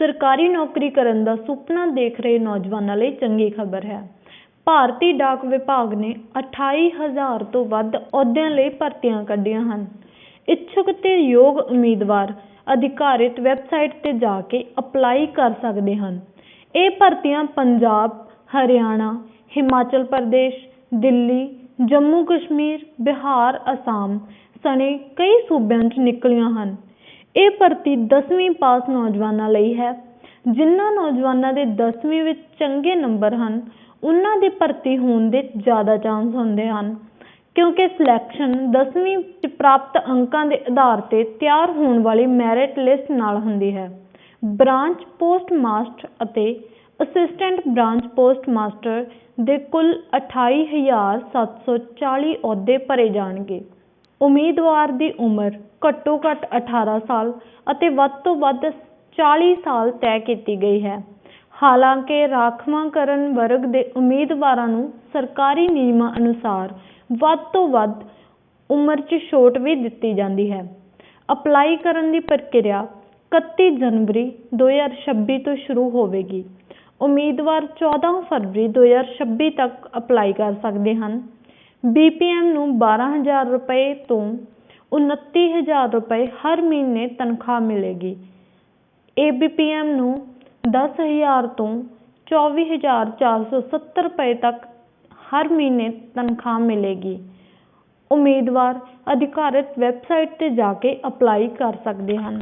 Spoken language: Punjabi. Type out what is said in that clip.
ਸਰਕਾਰੀ ਨੌਕਰੀ ਕਰਨ ਦਾ ਸੁਪਨਾ ਦੇਖ ਰਹੇ ਨੌਜਵਾਨਾਂ ਲਈ ਚੰਗੀ ਖਬਰ ਹੈ। ਭਾਰਤੀ ਡਾਕ ਵਿਭਾਗ ਨੇ 28000 ਤੋਂ ਵੱਧ ਅਹੁਦਿਆਂ ਲਈ ਭਰਤੀਆਂ ਕੱਢੀਆਂ ਹਨ। ਇੱਛੁਕ ਤੇ ਯੋਗ ਉਮੀਦਵਾਰ ਅਧਿਕਾਰਿਤ ਵੈਬਸਾਈਟ ਤੇ ਜਾ ਕੇ ਅਪਲਾਈ ਕਰ ਸਕਦੇ ਹਨ। ਇਹ ਭਰਤੀਆਂ ਪੰਜਾਬ, ਹਰਿਆਣਾ, ਹਿਮਾਚਲ ਪ੍ਰਦੇਸ਼, ਦਿੱਲੀ, ਜੰਮੂ ਕਸ਼ਮੀਰ, ਬਿਹਾਰ, ਅਸਾਮ ਸਣੇ ਕਈ ਸੂਬਿਆਂ 'ਚ ਨਿਕਲੀਆਂ ਹਨ। ਇਹ ਭਰਤੀ 10ਵੀਂ ਪਾਸ ਨੌਜਵਾਨਾਂ ਲਈ ਹੈ। ਜਿਨ੍ਹਾਂ ਨੌਜਵਾਨਾਂ ਦੇ 10ਵੀਂ ਵਿੱਚ ਚੰਗੇ ਨੰਬਰ ਹਨ, ਉਹਨਾਂ ਦੇ ਭਰਤੀ ਹੋਣ ਦੇ ਜ਼ਿਆਦਾ ਚਾਂਸ ਹੁੰਦੇ ਹਨ, ਕਿਉਂਕਿ ਸਿਲੈਕਸ਼ਨ 10ਵੀਂ 'ਚ ਪ੍ਰਾਪਤ ਅੰਕਾਂ ਦੇ ਆਧਾਰ ਤੇ ਤਿਆਰ ਹੋਣ ਵਾਲੀ ਮੈਰਿਟ ਲਿਸਟ ਨਾਲ ਹੁੰਦੀ ਹੈ। ਬ੍ਰਾਂਚ ਪੋਸਟ ਮਾਸਟਰ ਅਤੇ ਅਸਿਸਟੈਂਟ ਬ੍ਰਾਂਚ ਪੋਸਟ ਮਾਸਟਰ ਦੇ ਕੁੱਲ 28740 ਅਹੁਦੇ ਭਰੇ ਜਾਣਗੇ। ਉਮੀਦਵਾਰ ਦੀ ਉਮਰ ਘੱਟੋ ਘੱਟ 18 ਸਾਲ ਅਤੇ ਵੱਧ ਤੋਂ ਵੱਧ 40 ਸਾਲ ਤੈਅ ਕੀਤੀ ਗਈ ਹੈ। ਹਾਲਾਂਕਿ ਰਾਖਵਾਂਕਰਨ ਵਰਗ ਦੇ ਉਮੀਦਵਾਰਾਂ ਨੂੰ ਸਰਕਾਰੀ ਨਿਯਮਾਂ ਅਨੁਸਾਰ ਵੱਧ ਤੋਂ ਵੱਧ ਉਮਰ 'ਚ ਛੋਟ ਵੀ ਦਿੱਤੀ ਜਾਂਦੀ ਹੈ। ਅਪਲਾਈ ਕਰਨ ਦੀ ਪ੍ਰਕਿਰਿਆ 31 ਜਨਵਰੀ 2026 ਤੋਂ ਸ਼ੁਰੂ ਹੋਵੇਗੀ। ਉਮੀਦਵਾਰ 14 ਫਰਵਰੀ 2026 ਤੱਕ ਅਪਲਾਈ ਕਰ ਸਕਦੇ ਹਨ। ਬੀਪੀਐਮ ਨੂੰ 12000 ਰੁਪਏ ਤੋਂ 29000 ਰੁਪਏ ਹਰ ਮਹੀਨੇ ਤਨਖਾਹ ਮਿਲੇਗੀ। ਏਬੀਪੀਐਮ ਨੂੰ 10000 ਤੋਂ 24470 ਰੁਪਏ ਤੱਕ ਹਰ ਮਹੀਨੇ ਤਨਖਾਹ ਮਿਲੇਗੀ। ਉਮੀਦਵਾਰ ਅਧਿਕਾਰਤ ਵੈਬਸਾਈਟ ਤੇ ਜਾ ਕੇ ਅਪਲਾਈ ਕਰ ਸਕਦੇ ਹਨ।